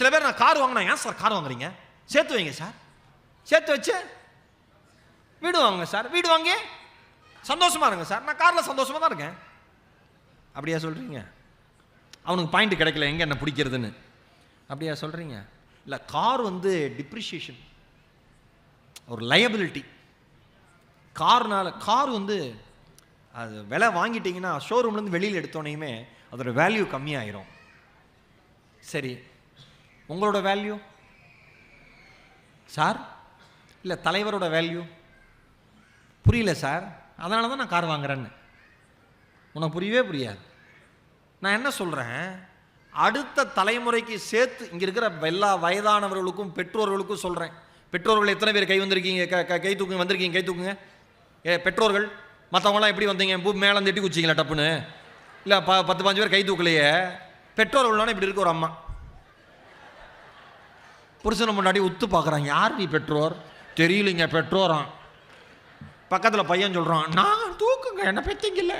சில பேர் நான் கார் வாங்கினா ஏன் சார் கார் வாங்குறீங்க? சேர்த்து வைங்க சார். சேர்த்து வச்சு வீடு வாங்குங்க சார். வீடு வாங்கி சந்தோஷமா இருங்க சார். நான் காரில் சந்தோஷமாக தான் இருக்கேன். அப்படியா சொல்கிறீங்க அவனுக்கு பாயிண்ட் கிடைக்கல. எங்கே என்ன பிடிக்கிறதுன்னு? அப்படியா சொல்கிறீங்க இல்லை கார் வந்து டிப்ரிஷியேஷன் ஒரு லயபிலிட்டி கார்னால் கார் வந்து அது விலை வாங்கிட்டீங்கன்னா ஷோரூம்லேருந்து வெளியில் எடுத்தோனையுமே அதோட வேல்யூ கம்மியாயிரும். சரி உங்களோட வேல்யூ சார் இல்லை தலைவரோட வேல்யூ புரியல சார் அதனால தான் நான் கார் வாங்குறேன்னு. உனக்கு புரியவே புரியாது. நான் என்ன சொல்கிறேன் அடுத்த தலைமுறைக்கு சேர்த்து இங்கே இருக்கிற எல்லா வயதானவர்களுக்கும் பெற்றோர்களுக்கும் சொல்கிறேன் பெற்றோர்கள் எத்தனை பேர் கை வந்திருக்கீங்க? க- கை தூக்குங்க வந்திருக்கீங்க கை தூக்குங்க. ஏ பெற்றோர்கள் மற்றவங்களாம் எப்படி வந்தீங்க? பூ மேலே தட்டி குச்சிங்களா டப்புன்னு? இல்லை ப பத்து பாஞ்சு பேர் கை தூக்கலையே. பெற்றோர்கள்லாம் இப்படி இருக்க ஒரு அம்மா. புருஷனை முன்னாடி உத்து பார்க்குறான். யார் நீ பெற்றோர்? தெரியலிங்க பெற்றோரான் பக்கத்தில் பையன் சொல்கிறான் நான் தூக்குங்க என்ன பெற்றீங்கல்ல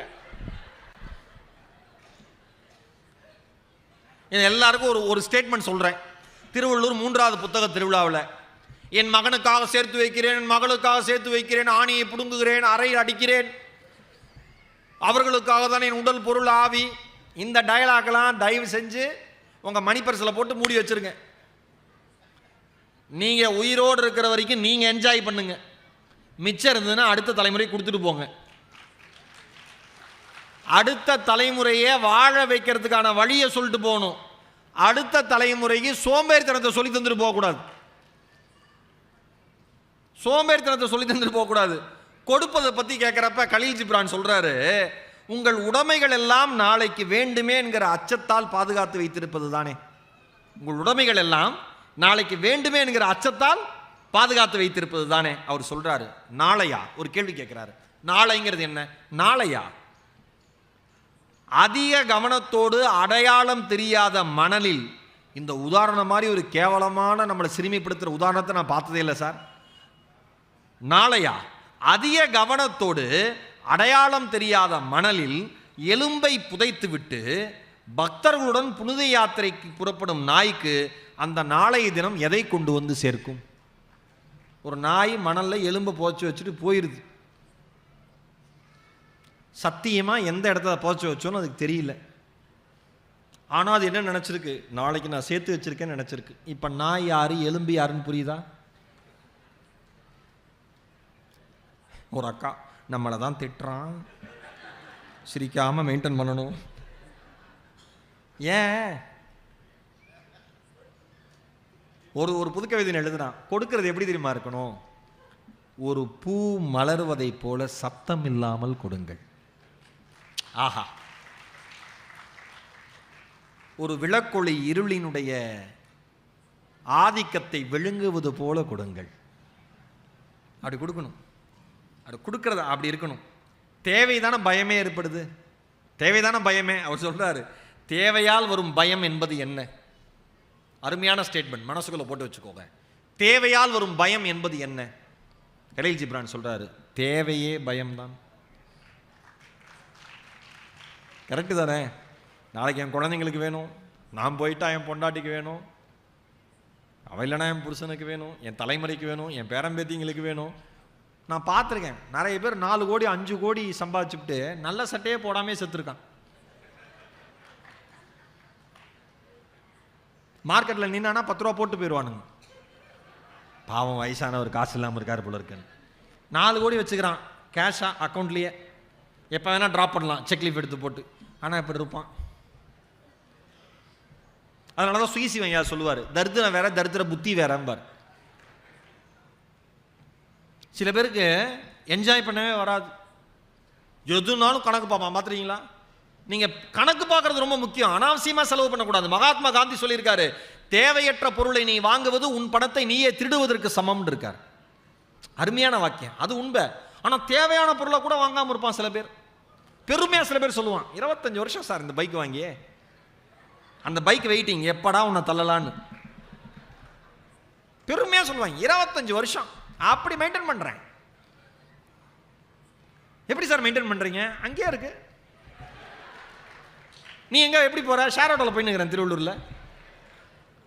இது எல்லாருக்கும் ஒரு ஒரு ஸ்டேட்மெண்ட் சொல்கிறேன் திருவள்ளூர் மூன்றாவது புத்தக திருவிழாவில் என் மகனுக்காக சேர்த்து வைக்கிறேன் என் மகளுக்காக சேர்த்து வைக்கிறேன் ஆணியை பிடுங்குகிறேன் அறையில் அடிக்கிறேன். அவர்களுக்காக தான் என் உடல் பொருள் ஆவி. இந்த டயலாக்லாம் தயவு செஞ்சு உங்கள் மணிப்பரிசில் போட்டு மூடி வச்சிருங்க. நீங்கள் உயிரோடு இருக்கிற வரைக்கும் நீங்கள் என்ஜாய் பண்ணுங்க. மிச்சம் இருந்ததுன்னா அடுத்த தலைமுறை கொடுத்துட்டு போங்க. அடுத்த தலைமுறையை வாழ வைக்கிறதுக்கான வழியை சொல்லிட்டு போகணும். அடுத்த தலைமுறைக்கு சோம்பேறித்தனத்தை சொல்லி தந்துட்டு போகக்கூடாது. சோம்பேறித்தனத்தை சொல்லி தந்துட்டு போகக்கூடாது. கொடுப்பதை பற்றி கேட்குறப்ப கலீல் ஜிப்ரான் சொல்கிறாரு உங்கள் உடைமைகள் எல்லாம் நாளைக்கு வேண்டுமே என்கிற அச்சத்தால் பாதுகாத்து வைத்திருப்பது தானே உங்கள் உடைமைகள் எல்லாம் நாளைக்கு வேண்டுமே என்கிற அச்சத்தால் பாதுகாத்து வைத்திருப்பது தானே அவர் சொல்கிறாரு நாளையா? ஒரு கேள்வி கேட்குறாரு. நாளைங்கிறது என்ன? நாளையா? அதிக கவனத்தோடு அடையாளம் தெரியாத மணலில் இந்த உதாரணம் மாதிரி ஒரு கேவலமான நம்மளை சிறுமிப்படுத்துகிற உதாரணத்தை நான் பார்த்ததே இல்லை சார். நாளையா? அதிக கவனத்தோடு அடையாளம் தெரியாத மணலில் எலும்பை புதைத்துவிட்டு பக்தர்களுடன் புனித யாத்திரைக்கு புறப்படும் நாய்க்கு அந்த நாளைய தினம் எதை கொண்டு வந்து சேர்க்கும்? ஒரு நாய் மணலில் எலும்பை புதைச்சி வச்சுட்டு போயிடுது சத்தியமாக எந்த இடத்த புதைச்சி வச்சோன்னு அதுக்கு தெரியல. ஆனால் அது என்ன நினச்சிருக்கு? நாளைக்கு நான் சேர்த்து வச்சிருக்கேன்னு நினச்சிருக்கு. இப்போ நாய் யாரு எலும்பு யாருன்னு புரியுதா? ஒரு அக்கா நம்மளை தான் திட்டுறான். சிரிக்காமல் மெயின்டைன் பண்ணணும். ஏன்? ஒரு ஒரு புதுக்கவிதை எழுதுறான் கொடுக்கறது எப்படி தெரியுமா இருக்கணும்? ஒரு பூ மலர்வதைப் போல சத்தம் இல்லாமல் கொடுங்கள். ஆஹா. ஒரு விளக்கொளி இருளினுடைய ஆதிக்கத்தை விழுங்குவது போல கொடுங்கள். அப்படி கொடுக்கணும். அப்படி கொடுக்கறது அப்படி இருக்கணும். தேவைதான பயமே ஏற்படுது? தேவைதான பயமே? அவர் சொல்றாரு தேவையால் வரும் பயம் என்பது என்ன? அருமையான ஸ்டேட்மெண்ட் மனசுக்குள்ள போட்டு வச்சுக்கோங்க. தேவையால் வரும் பயம் என்பது என்ன? கலீல் ஜிப்ரான் சொல்றாரு தேவையே பயம்தான். கரெக்டு தானே? நாளைக்கு என் குழந்தைங்களுக்கு வேணும். நான் போயிட்டா என் பொண்டாட்டிக்கு வேணும். அவள் இல்லைனா என் புருஷனுக்கு வேணும். என் தலைமுறைக்கு வேணும். என் பேரம்பேத்திங்களுக்கு வேணும். நான் பார்த்துருக்கேன். நிறைய பேர் நாலு கோடி அஞ்சு கோடி சம்பாதிச்சுட்டு நல்ல சட்டையே போடாமே செத்துருக்கான். மார்க்கெட்டில் நின்னானா பத்து ரூபா போட்டு போயிடுவானுங்க. பாவம் வயசானவர் காசு இல்லாமல் இருக்கார் போல இருக்குன்னு. நாலு கோடி வச்சுக்கிறான். கேஷாக அக்கௌண்ட்லேயே எப்போ வேணால் ட்ராப் பண்ணலாம். செக் லீஃப் எடுத்து போட்டு. ஆனால் இப்படி இருப்பான். அதனால தான் சுயசி ஐயா சொல்லுவார். தரித்திரம் வேற தரித்திர புத்தி வேறம்பார். சில பேருக்கு என்ஜாய் பண்ணவே வராது. எதுனாலும் கணக்கு பார்ப்பான். பார்த்துறீங்களா நீங்கள் கணக்கு பார்க்குறது ரொம்ப முக்கியம். அனாவசியமாக செலவு பண்ணக்கூடாது. மகாத்மா காந்தி சொல்லியிருக்காரு தேவையற்ற பொருளை நீ வாங்குவது உன் பணத்தை நீயே திருடுவதற்கு சமம்னு இருக்கார். அருமையான வாக்கியம். அது உண்மை. ஆனால் தேவையான பொருளை கூட வாங்காமல் இருப்பான் சில பேர். பெருமையாக சில பேர் சொல்லுவான் இருபத்தஞ்சி வருஷம் சார் இந்த பைக் வாங்கியே. அந்த பைக் வெயிட்டிங் எப்படா உன்னை தள்ளலான்னு. பெருமையாக சொல்லுவாங்க இருபத்தஞ்சி வருஷம். அப்படி மெயின்டைன் பண்ணுறேன் எப்படி சார் மெயின்டைன் பண்ணுறீங்க அங்கேயே இருக்குது நீ எங்கே எப்படி போகிற ஷேர் ஆட்டோவில் போயின்னு திருவள்ளூரில்.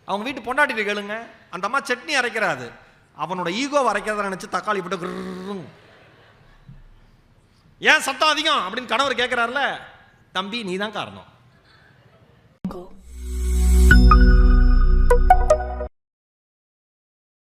அவங்க வீட்டு பொண்டாட்டிட்டு கேளுங்க. அந்த அம்மா சட்னி அரைக்கிறாது. அவனோட ஈகோ அரைக்கிறத நினச்சி தக்காளி போட்டு கிர்ருன்னு. ஏன் சத்தம் அதிகம் அப்படின்னு கணவர் கேட்குறாருல தம்பி நீ தான் காரணம்.